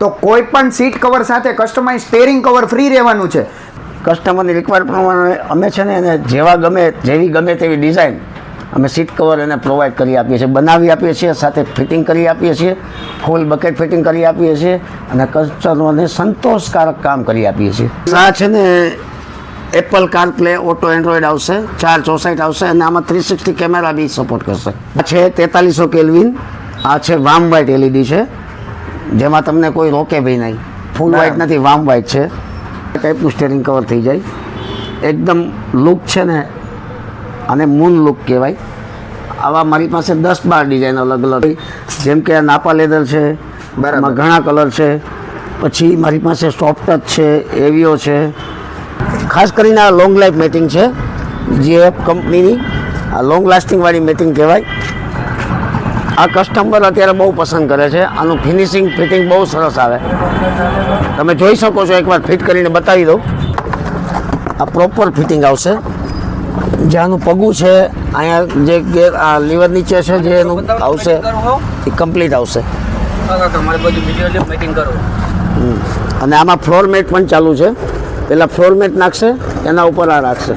તો કોઈ પણ સીટ કવર સાથે કસ્ટમાઇઝ સ્ટેરિંગ કવર ફ્રી રહેવાનું છે. કસ્ટમરની રિક્વાયર પ્રમાણે અમે છે ને એને જેવા ગમે જેવી ગમે તેવી ડિઝાઇન અમે સીટ કવર એને પ્રોવાઈડ કરી આપીએ છીએ બનાવી આપીએ છીએ સાથે ફિટિંગ કરી આપીએ છીએ ફૂલ બકેટ ફિટિંગ કરી આપીએ છીએ અને કસ્ટમરને સંતોષકારક કામ કરી આપીએ છીએ. આ છે ને Apple car play auto Android આવશે ચાર ચોસાઈટ આવશે અને આમાં થ્રી સિક્સટી કેમેરા બી સપોર્ટ કરશે. આ છે તેતાલીસો કેલ્વિન આ છે વામ વ્હાઇટ એલઈડી છે. જેમાં તમને કોઈ રોકે બી નહીં. ફૂલ વ્હાઇટ નથી વામ વ્હાઇટ છે. ટાઈપનું સ્ટેરિંગ કવર થઈ જાય. એકદમ લુક છે ને અને મૂન લુક કહેવાય. આવા મારી પાસે દસ બાર ડિઝાઇન અલગ અલગ જેમ કે આ નાપા લેધર છે બરાબર. ઘણા કલર છે. પછી મારી પાસે સોફ્ટ ટચ છે એવીઓ છે. ખાસ કરીને આ લોંગ લાઈફ મેટિંગ છે. જીએફ કંપનીની આ લોંગ લાસ્ટિંગવાળી મેટિંગ કહેવાય. આ કસ્ટમર અત્યારે બહુ પસંદ કરે છે. આનું ફિનિશિંગ ફિટિંગ બહુ સરસ આવે. તમે જોઈ શકો છો એકવાર ફિટ કરીને બતાવી દઉં. આ પ્રોપર ફિટિંગ આવશે. જે આનું પગું છે અહીંયા જે ગેર આ લીવર નીચે છે જે એનું આવશે એ કમ્પ્લીટ આવશે. અને આમાં ફ્લોર મેટ પણ ચાલુ છે. પહેલાં ફ્લોર મેટ નાખશે એના ઉપર આ રાખશે.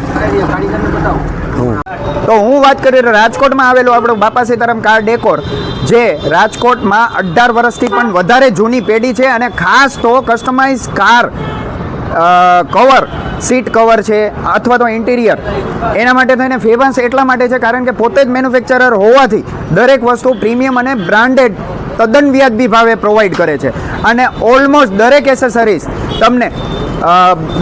તો હું વાત કરી તો રાજકોટમાં આવેલું આપણું બાપા સીતારામ કાર ડેકોર જે રાજકોટમાં અઢાર વર્ષથી પણ વધારે જૂની પેઢી છે અને ખાસ તો customize car cover seat cover છે અથવા તો ઇન્ટિરિયર એના માટે થઈને ફેમસ એટલા માટે છે કારણ કે પોતે જ મેન્યુફેક્ચરર હોવાથી દરેક વસ્તુ પ્રીમિયમ અને બ્રાન્ડેડ તદ્દન વ્યાજબી ભાવે પ્રોવાઈડ કરે છે. અને ઓલમોસ્ટ દરેક એસેસરીઝ તમને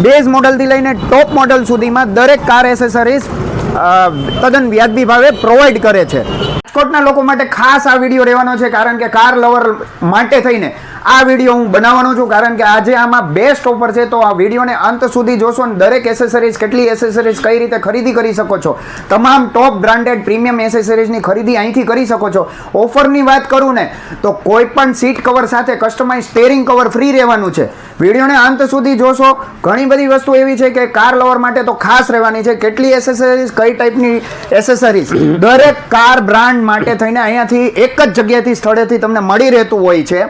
બેઝ મોડલથી લઈને ટોપ મોડલ સુધીમાં દરેક કાર એસેસરીઝ તદ્દન વ્યાજબી ભાવે પ્રોવાઈડ કરે છે. રાજકોટના લોકો માટે ખાસ આ વીડિયો રહેવાનો છે, કારણ કે કાર લવર માટે થઈને આ વીડિયો હું બનાવવાનો છું કારણ કે આજે આમાં બેસ્ટ ઓફર છે. તો આ વિડીયોને અંત સુધી જોશો અને દરેક એસેસરીઝ કેટલી એસેસરીઝ કઈ રીતે ખરીદી કરી શકો છો. તમામ ટોપ બ્રાન્ડેડ પ્રીમિયમ એસેસરીઝની ખરીદી અહીંથી કરી શકો છો. ઓફરની વાત કરું ને, તો કોઈ પણ સીટ કવર સાથે કસ્ટમાઇઝ સ્ટેરિંગ કવર ફ્રી રહેવાનું છે. વિડીયોને અંત સુધી જોશો. ઘણી બધી વસ્તુ એવી છે કે કાર લવર માટે તો ખાસ રહેવાની છે. કેટલી એસેસરીઝ કઈ ટાઈપની એસેસરીઝ દરેક કાર બ્રાન્ડ માટે થઈને અહીંયાથી એક જ જગ્યાથી સ્થળેથી તમને મળી રહેતું હોય છે.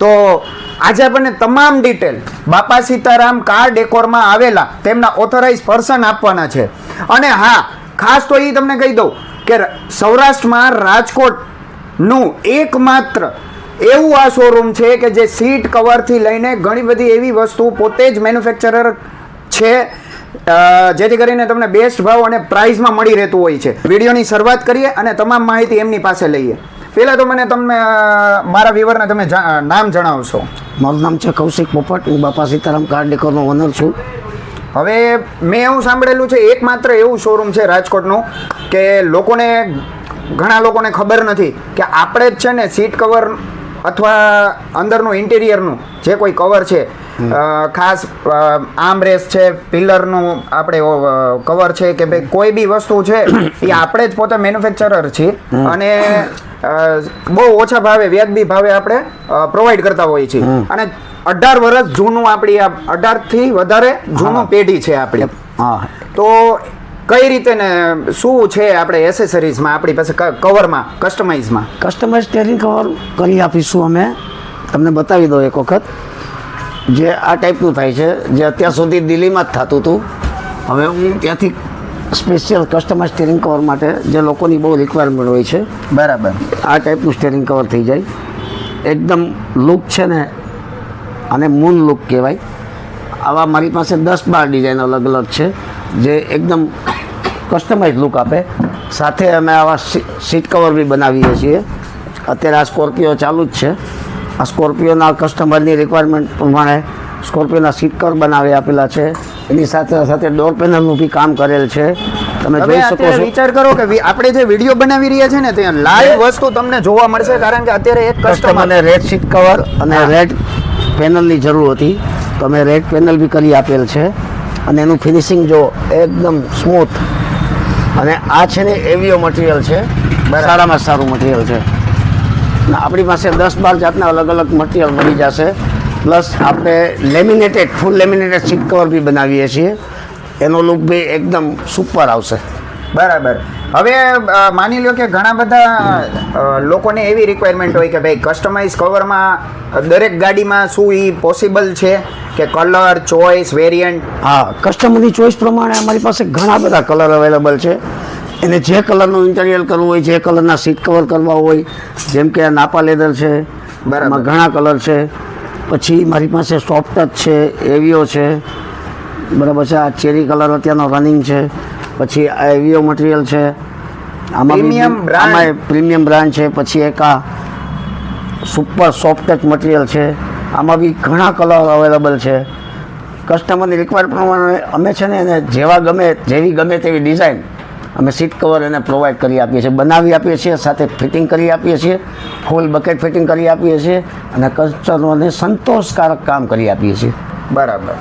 તો આજે આપણને તમામ ડિટેલ બાપા સીતારામ કાર ડેકોરમાં આવેલા તેમના ઓથોરાઇઝ પર્સન આપવાના છે. અને હા, ખાસ તો એ તમને કહી દઉં કે સૌરાષ્ટ્રમાં રાજકોટનું એકમાત્ર એવું આ શોરૂમ છે કે જે સીટ કવરથી લઈને ઘણી બધી એવી વસ્તુ પોતે જ મેન્યુફેક્ચરર છે જેથી કરીને તમને બેસ્ટ ભાવ અને પ્રાઇઝમાં મળી રહેતું હોય છે. વિડીયોની શરૂઆત કરીએ અને તમામ માહિતી એમની પાસે લઈએ. પહેલાં તો મને તમને મારા વિવરને તમે નામ જણાવશો. મારું નામ છે કૌશિક પોપટ હું બાપા સીતારામ કાર ડેકોરનો ઓનર છું. હવે મેં એવું સાંભળેલું છે એકમાત્ર એવું શોરૂમ છે રાજકોટનું કે લોકોને ઘણા લોકોને ખબર નથી કે આપણે જ છે ને સીટ કવર અથવા અંદરનું ઇન્ટિરિયરનું જે કોઈ કવર છે ખાસ આર્મરેસ છે પિલરનું આપણે કવર છે કે ભાઈ કોઈ બી વસ્તુ છે એ આપણે જ પોતે મેન્યુફેક્ચરર છીએ. અને બહુ ઓછા ભાવે વ્યાજબી ભાવે આપણે પ્રોવાઈડ કરતા હોઈએ છીએ. અને અઢાર વર્ષ જૂનું આપણી આ અઢારથી વધારે જૂનું પેઢી છે આપણી. હા. તો કઈ રીતે ને શું છે આપણે એસેસરીઝમાં આપણી પાસે કવરમાં કસ્ટમાઇઝમાં કસ્ટમાઇઝ સ્ટેરિંગ કવર કરી આપીશું અમે. તમને બતાવી દો એક વખત. જે આ ટાઈપનું થાય છે જે અત્યાર સુધી દિલ્હીમાં જ થતું હતું. હવે હું ત્યાંથી સ્પેશિયલ કસ્ટમાઇઝ સ્ટેરિંગ કવર માટે જે લોકોની બહુ રિક્વાયરમેન્ટ હોય છે બરાબર. આ ટાઈપનું સ્ટેરિંગ કવર થઈ જાય. એકદમ લુક છે ને અને મૂન લુક કહેવાય. આવા મારી પાસે દસ બાર ડિઝાઇન અલગ અલગ છે જે એકદમ કસ્ટમાઇઝ લુક આપે. સાથે અમે આવા સી- સીટ કવર બી બનાવીએ છીએ. અત્યારે આ સ્કોર્પિયો ચાલુ જ છે. આ સ્કોર્પિયોના કસ્ટમરની રિક્વાયરમેન્ટ પ્રમાણે સ્કોર્પિયોના સીટ કવર બનાવી આપેલા છે. એની સાથે સાથે ડોર પેનલનું બી કામ કરેલ છે. તમે જોઈ શકો છો. વિચાર કરો કે આપણે જે વીડિયો બનાવી રહ્યા છે ને ત્યાં લાઈવ વસ્તુ તમને જોવા મળશે કારણ કે અત્યારે એક કસ્ટમરને રેડ શીટ કવર અને રેડ પેનલની જરૂર હતી. તો અમે રેડ પેનલ બી કરી આપેલ છે. અને એનું ફિનિશિંગ જો એકદમ સ્મૂથ અને આ છે ને એવીઓ મટીરિયલ છે. સારામાં સારું મટીરિયલ છે. આપણી પાસે દસ બાર જાતના અલગ અલગ મટીરિયલ મળી જશે. પ્લસ આપણે laminated full laminated seat cover બી બનાવીએ છીએ. એનો લુક બી એકદમ સુપર આવશે. બરાબર. હવે માની લો કે ઘણા બધા લોકોને એવી રિક્વાયરમેન્ટ હોય કે ભાઈ કસ્ટમાઇઝ કવરમાં દરેક ગાડીમાં શું એ પોસિબલ છે? કે કલર ચોઇસ વેરિયન્ટ હા કસ્ટમરની ચોઈસ પ્રમાણે અમારી પાસે ઘણા બધા કલર અવેલેબલ છે. એને જે કલરનું ઇન્ટિરિયર કરવું હોય જે કલરના સીટ કવર કરવા હોય જેમ કે નાપા લેધર છે બરાબર. ઘણા કલર છે. પછી મારી પાસે સોફ્ટ ટચ છે એવિયો છે. બરાબર છે આ ચેરી કલર અત્યારનો રનિંગ છે. પછી આ એવીઓ મટીરિયલ છે. આમાં. આમાં પ્રીમિયમ બ્રાન્ડ છે પછી એક આ સુપર સોફ્ટ ટચ મટીરિયલ છે. આમાં બી ઘણા કલર અવેલેબલ છે. કસ્ટમરની રિક્વાયર પ્રમાણે અમે છે ને એને જેવા ગમે જેવી ગમે તેવી ડિઝાઇન અમે સીટ કવર એને પ્રોવાઈડ કરી આપીએ છીએ, બનાવી આપીએ છીએ, સાથે ફિટિંગ કરી આપીએ છીએ ફૂલ બકેટ ફિટિંગ કરી આપીએ છીએ અને કસ્ટમરને સંતોષકારક કામ કરી આપીએ છીએ. બરાબર.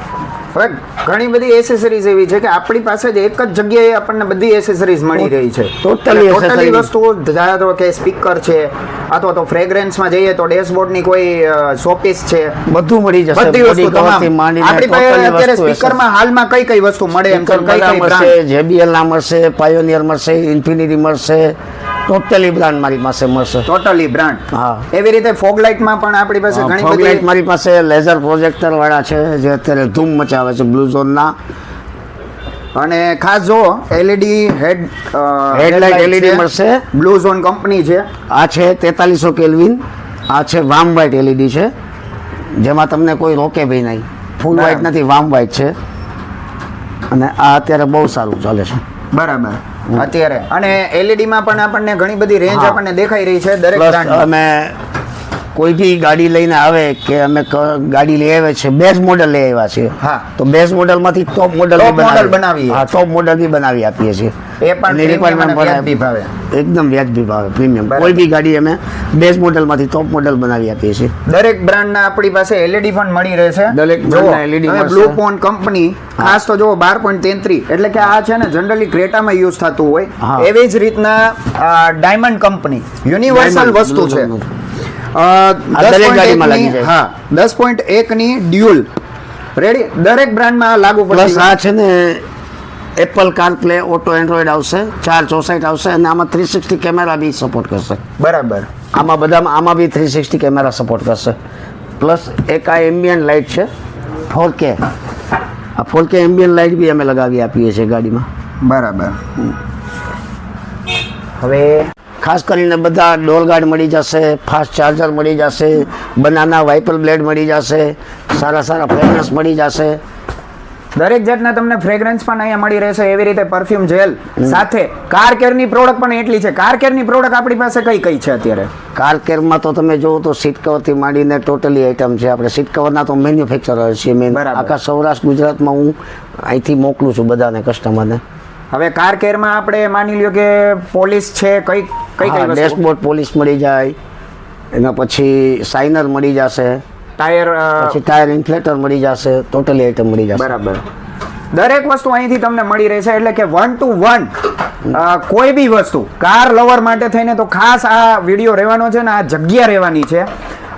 હવે ઘણી બધી એસેસરીઝ એવી છે કે આપણી પાસે જ એક જ જગ્યાએ આપણને બધી એસેસરીઝ મળી રહી છે. ટોટલી વસ્તુઓ ધારો કે સ્પીકર છે અથવા તો ફ્રેગ્રન્સમાં જઈએ તો ડેશબોર્ડની કોઈ શોપીસ છે. બધું મળી જશે બધી વસ્તુ તમામ. આપણી પાસે અત્યારે સ્પીકરમાં હાલમાં કઈ કઈ વસ્તુ મળે એમ કઈ કઈ મળશે જેબીએલ JBL ના મળશે પાયોનિયર મળશે ઇન્ફિનિટી મળશે ટોટલી બ્રાન્ડ મારી પાસે મળશે. ટોટલી બ્રાન્ડ હા. એવી રીતે ફોગ લાઇટમાં પણ આપણી પાસે ઘણી ફોગ લાઇટ બધી મારી પાસે લેઝર પ્રોજેક્ટર વાળા છે જે અત્યારે ધૂમ મચાવે છે બ્લુ ઝોનના અને ખાસ જો એલઈડી હેડ હેડલાઇટ એલઈડી મળશે. બ્લુ ઝોન કંપની છે. આ છે તેતાલીસો કેલ્વિન આ છે વામ વ્હાઇટ એલઈડી છે. જેમાં તમને કોઈ રોકે ભાઈ નહીં. ફૂલ. વ્હાઇટ નથી વામ વ્હાઇટ છે. અને આ અત્યારે બહુ સારું ચાલે છે. બરાબર. અત્યારે. અને એલઈડી માં પણ આપણને ઘણી બધી રેન્જ આપણને દેખાઈ રહી છે દરેક બ્રાન્ડ અમે કોઈ બી ગાડી લઈને આવે કે અમે ગાડી લઈ આવ્યા છે બેઝ મોડલ લઈ આવ્યા છે હા. તો બેઝ મોડલમાંથી ટોપ મોડલ model હા ટોપ મોડલ બી બનાવી આપીએ છીએ. એ પણ રિક્વાયરમેન્ટ પણ ભાવે. એકદમ વ્યાજબી ભાવે પ્રીમિયમ કોઈ બી ગાડી અમે બેઝ મોડલમાંથી ટોપ મોડલ બનાવી આપીએ છીએ. દરેક બ્રાન્ડના આપણી પાસે એલઈડી પણ મળી રહેશે. દરેક LED બ્લુ પોન કંપની ખાસ તો જો બાર પોઈન્ટ તેત્રીસ એટલે કે આ છે ને જનરલી ક્રેટામાં યુઝ થતું હોય. એવી જ રીતના ડાયમંડ કંપની યુનિવર્સલ વસ્તુ છે. નું. દરેક 10.1 ગાડીમાં ની- લાગી જાય. હા દસ પોઈન્ટ એકની ડ્યુઅલ રેડી દરેક બ્રાન્ડમાં આ લાગુ પ્લસ પડશે આ છે ને Apple car play auto Android આવશે ચાર ચોસઠ આવશે અને આમાં થ્રી સિક્સટી કેમેરા બી સપોર્ટ કરશે. બરાબર. આમાં બધામાં આમાં બી થ્રી સિક્સટી કેમેરા સપોર્ટ કરશે. પ્લસ એક આ એમ્બિયન લાઇટ છે ફોર કે આ ફોર કે એમ્બિયન લાઇટ બી અમે લગાવી આપીએ છીએ ગાડીમાં. બરાબર. હવે ખાસ કરીને બધા ડોલ ગાર્ડ મળી જશે ફાસ્ટ ચાર્જર મળી જશે બનાના વાઇપર બ્લેડ મળી જશે સારા સારા ફ્રેગરન્સ મળી જશે. દરેક જાતના તમને ફ્રેગરન્સ પણ અહીંયા મળી રહેશે એવી રીતે પરફ્યુમ જેલ સાથે કાર કેરની પ્રોડક્ટ પણ એટલી છે. કાર કેરની પ્રોડક્ટ આપણી પાસે કઈ કઈ છે અત્યારે? કાર કેરમાં તો તમે જોવો તો સીટ કવરથી માંડીને ટોટલી આઈટમ છે આપણે. સીટ કવરના તો મેન્યુફેક્ચરર છીએ મેં. આખા સૌરાષ્ટ્ર ગુજરાતમાં હું અહીંથી મોકલું છું બધાને કસ્ટમરને હવે કાર કેરમાં આપણે માની લ્યો કે પોલીસ છે કઈ કઈ કઈ ડેશબોર્ડ પોલીસ મળી જાય એના પછી સાઇનર મળી જશે ટાયર પછી ટાયર ઇન્ફ્લેટર મળી જશે ટોટલી આઈટમ મળી જશે. બરાબર. દરેક વસ્તુ અહીંથી તમને મળી રહેશે એટલે કે વન ટુ વન કોઈ બી વસ્તુ કાર લવર માટે થઈને તો ખાસ આ વીડિયો રહેવાનો છે ને આ જગ્યા રહેવાની છે.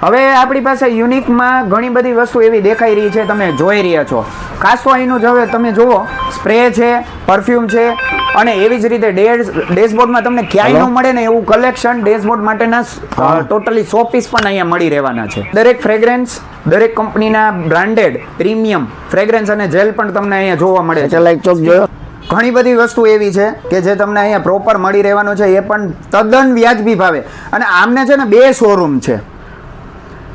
હવે આપણી પાસે યુનિકમાં ઘણી બધી વસ્તુ એવી દેખાઈ રહી છે તમે જોઈ રહ્યા છો. ખાસ તો અહીંનું જ હવે તમે જુઓ સ્પ્રે છે પરફ્યુમ છે અને એવી જ રીતે ડેશ ડેશબોર્ડમાં તમને ક્યાંય ન મળે ને એવું કલેક્શન ડેશબોર્ડ માટેના ટોટલી સો પીસ પણ અહીંયા મળી રહેવાના છે. દરેક ફ્રેગરન્સ દરેક કંપનીના બ્રાન્ડેડ પ્રીમિયમ ફ્રેગ્રન્સ અને જેલ પણ તમને અહીંયા જોવા મળે છે. લાઈક ચોક જોયો? ઘણી બધી વસ્તુ એવી છે કે જે તમને અહીંયા પ્રોપર મળી રહેવાનું છે એ પણ તદ્દન વ્યાજબી ભાવે. અને આમને છે ને બે શોરૂમ છે.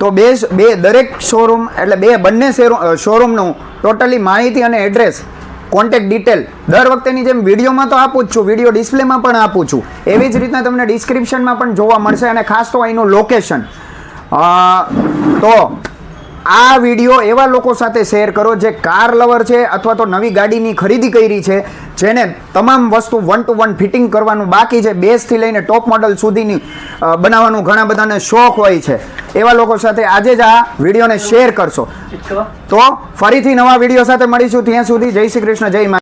તો બે બે દરેક શોરૂમ એટલે બે બંને શોરૂમનું ટોટલી માહિતી અને એડ્રેસ કોન્ટેક્ટ ડિટેલ દર વખતેની જેમ વિડીયોમાં તો આપું જ છું, વીડિયો ડિસ્પ્લેમાં પણ આપું છું. એવી જ રીતના તમને ડિસ્ક્રિપ્શનમાં પણ જોવા મળશે અને ખાસ તો અહીંનું લોકેશન તો આ વીડિયો એવા લોકો સાથે શેર કરો જે કાર લવર છે અથવા તો નવી ગાડીની ખરીદી કરી છે જેને તમામ વસ્તુ વન ટુ વન ફિટિંગ કરવાનું બાકી છે બેઝથી લઈને ટોપ મોડલ સુધીની બનાવવાનું ઘણા બધાને શોખ હોય છે. એવા લોકો સાથે આજે જ આ વિડીયોને શેર કરશો. તો ફરીથી નવા વીડિયો સાથે મળીશું ત્યાં સુધી. જય શ્રી કૃષ્ણ જય મા